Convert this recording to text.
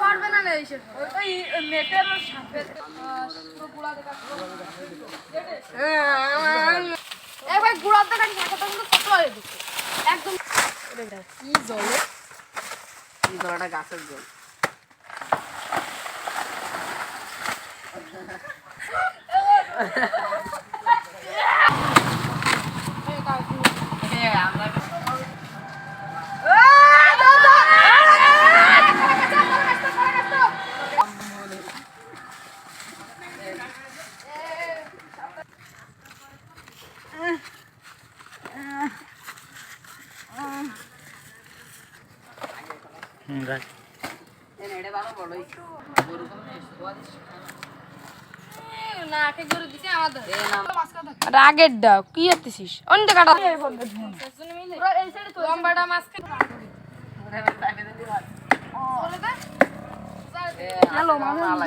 পারবে না না এসে। ওই নেটের সাপের গুড়া দেখা এ ভাই গুড়ার দেখা সাপটা কিন্তু ছোট হয়ে গেছে। একদম কি জলে এই জলটা গাছের জল। হ্যাঁ, এ নাম রাগের দাও কি করতেছিস অন্য কাটা লম্বাটা মাছ হ্যালো, আমার